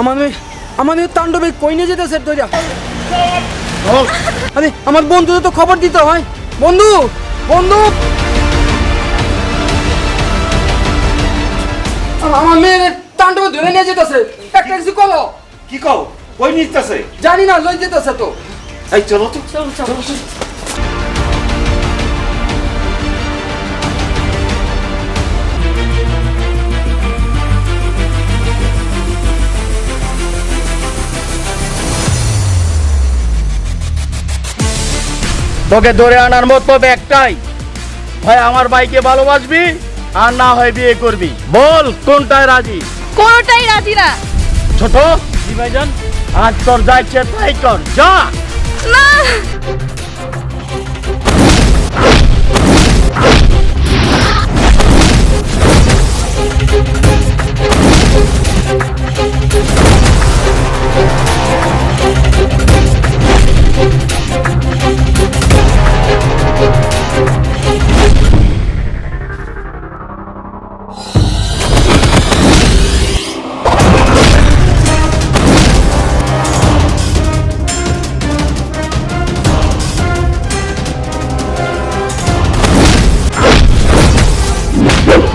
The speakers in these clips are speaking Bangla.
আমার মেয়ে তাণ্ডবে কই নিয়ে যেতেছে তোরা? আরে আমার বন্ধুদের তো খবর দিতে হয়। বন্ধু বন্ধু! আমার মেয়ের তাণ্ডবে ধরে নিয়ে যেতেছে। একটা কিছু কলো কি কও? কই নিতেছে? জানি না লই যেতেছে তো। এই চলো তো। তোকে ধরে আনার মতলব একটাই। ভাই আমার ভাইকে ভালোবাসবি আর না হয় বিয়ে করবি। বল কোনটায় রাজি? কোনটাই রাজি না। ছোট জি ভাইজান। আজ তোর যা ইচ্ছে তাই কর যা। না।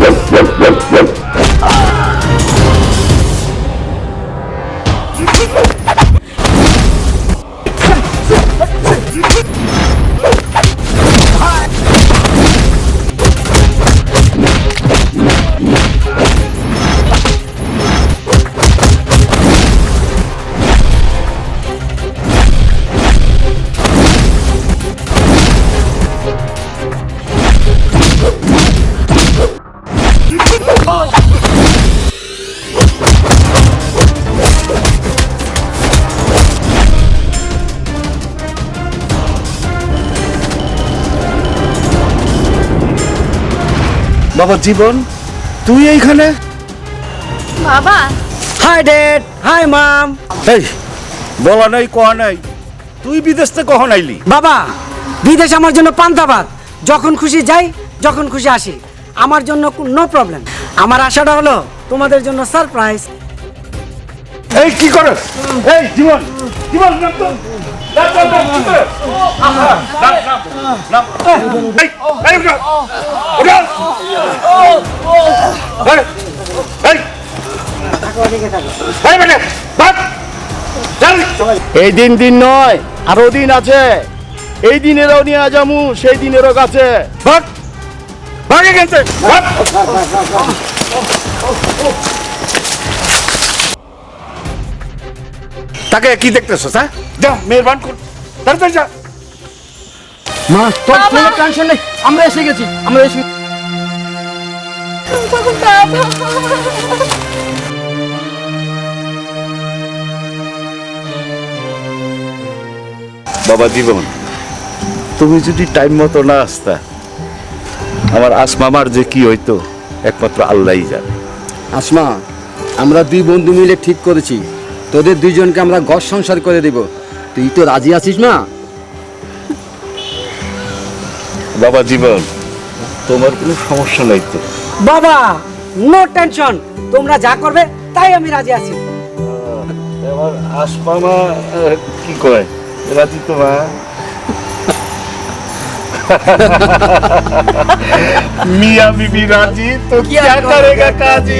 Yep, yep, yep, yep. বাবা জীবন তুই এইখানে? বাবা। হাই ড্যাড হাই মাম এই বলা নাই কয়া নাই। তুই বিদেশ থেকে কখন আইলি? বাবা বিদেশ আমার জন্য পান্তাবাদ যখন খুশি যাই যখন খুশি আসি। আমার জন্য নো প্রবলেম আমার আশাটা হলো তোমাদের জন্য সারপ্রাইজ এই কি করে এই জীবন জীবন এই, দিন দিন নয় আরও দিন আছে এই দিনেরও নিয়ে যামু সেই দিনেরও কাছে ভাগ। ভাগ এখান তাকে কি দেখতেছ হ্যাঁ? যা মেহরবান কর। তাড়াতাড়ি যা। মা তোর কোনো টেনশন নেই আমরা এসে গেছি আমরা এসে বাবা জীবন তুমি যদি টাইম মতো না আসতা আমার আসমামার যে কি হইতো একমাত্র আল্লাহই জানে। আসমা আমরা দুই বন্ধু মিলে ঠিক করেছি। তোদের দুইজনকে আমরা ঘর সংসার করে দিব। তুই তো রাজি আছিস না? বাবা জীবন তোমার কোনো সমস্যা নাই তো? বাবা নো টেনশন তোমরা যা করবে তাই আমি রাজি আছি। এবার আসপামা কি কয়? রাজি তো মা। মিয়া বিবি রাজি তো কি করেগা কাজী?